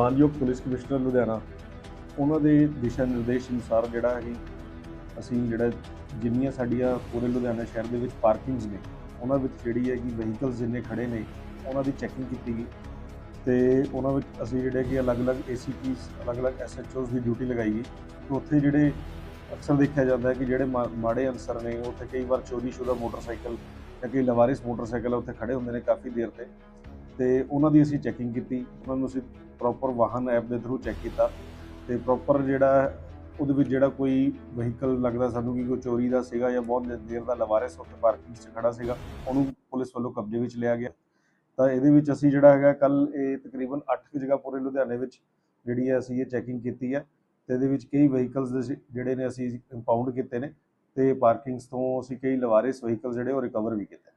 ਮਾਨਯੋਗ police commissioner Ludhiana, ਉਹਨਾਂ ਦੇ ਦਿਸ਼ਾ ਨਿਰਦੇਸ਼ ਅਨੁਸਾਰ ਜਿਹੜਾ ਹੈ ਅਸੀਂ ਜਿਹੜਾ ਜਿੰਨੀਆਂ ਸਾਡੀਆਂ ਪੂਰੇ ਲੁਧਿਆਣਾ ਸ਼ਹਿਰ ਦੇ ਵਿੱਚ ਪਾਰਕਿੰਗਸ ਨੇ, ਉਹਨਾਂ ਵਿੱਚ ਜਿਹੜੀ ਹੈ ਕਿ ਵਹੀਕਲਸ ਜਿੰਨੇ ਖੜੇ ਨੇ, ਉਹਨਾਂ ਦੀ ਚੈਕਿੰਗ ਕੀਤੀ ਗਈ। ਤੇ ਉਹਨਾਂ ਵਿੱਚ ਅਸੀਂ ਜਿਹੜੇ ਕਿ ਅਲੱਗ-ਅਲੱਗ ਏਸੀਪੀਸ ਅਲੱਗ-ਅਲੱਗ ਐਸਐਚਓਸ ਦੀ ਡਿਊਟੀ ਲਗਾਈ ਗਈ। ਤੇ ਉੱਥੇ ਜਿਹੜੇ ਅਕਸਰ ਦੇਖਿਆ ਜਾਂਦਾ ਹੈ ਕਿ ਜਿਹੜੇ ਮਾ- ਮਾੜੇ ਅਨਸਰ ਨੇ, ਉੱਥੇ ਕਈ ਵਾਰ ਚੋਰੀ ਚੋਰੀਸ਼ੁਦਾ ਮੋਟਰਸਾਈਕਲ ਜਾਂ ਕਈ ਲਵਾਰਿਸ ਮੋਟਰਸਾਈਕਲ ਉੱਥੇ ਖੜੇ ਹੁੰਦੇ ਨੇ ਕਾਫੀ ਦੇਰ ਤੇ। ਤੇ ਉਹਨਾਂ ਦੀ ਅਸੀਂ ਚੈਕਿੰਗ ਕੀਤੀ, ਉਹਨਾਂ ਨੂੰ ਅਸੀਂ ਪ੍ਰੋਪਰ ਵਾਹਨ ਐਪ ਦੇ ਥਰੂ ਚੈੱਕ ਕੀਤਾ ਤੇ ਪ੍ਰੋਪਰ ਜਿਹੜਾ ਉਹਦੇ ਵਿੱਚ ਜਿਹੜਾ ਕੋਈ ਵਹੀਕਲ ਲੱਗਦਾ ਸਾਨੂੰ ਕਿ ਕੋਈ ਚੋਰੀ ਦਾ ਸੀਗਾ ਜਾਂ ਬਹੁਤ ਦੇਰ ਦਾ ਲਵਾਰਿਸ ਉੱਥੇ ਪਾਰਕਿੰਗ 'ਚ ਖੜਾ ਸੀਗਾ, ਉਹਨੂੰ ਪੁਲਿਸ ਵੱਲੋਂ ਕਬਜ਼ੇ ਵਿੱਚ ਲਿਆ ਗਿਆ। ਤਾਂ ਇਹਦੇ ਵਿੱਚ ਅਸੀਂ ਜਿਹੜਾ ਹੈਗਾ ਕੱਲ ਇਹ ਤਕਰੀਬਨ 8 ਜਗ੍ਹਾ ਪੂਰੇ ਲੁਧਿਆਣੇ ਵਿੱਚ ਜਿਹੜੀ ਹੈ ਅਸੀਂ ਇਹ ਚੈਕਿੰਗ ਕੀਤੀ ਹੈ ਤੇ ਇਹਦੇ ਵਿੱਚ ਕਈ ਵਹੀਕਲਸ ਦੇ ਜਿਹੜੇ ਨੇ ਅਸੀਂ ਇੰਪਾਊਂਡ ਕੀਤੇ ਨੇ ਤੇ ਪਾਰਕਿੰਗਸ ਤੋਂ ਅਸੀਂ ਕਈ ਲਵਾਰਿਸ ਵਹੀਕਲ ਜਿਹੜੇ ਉਹ ਰਿਕਵਰ ਵੀ ਕੀਤੇ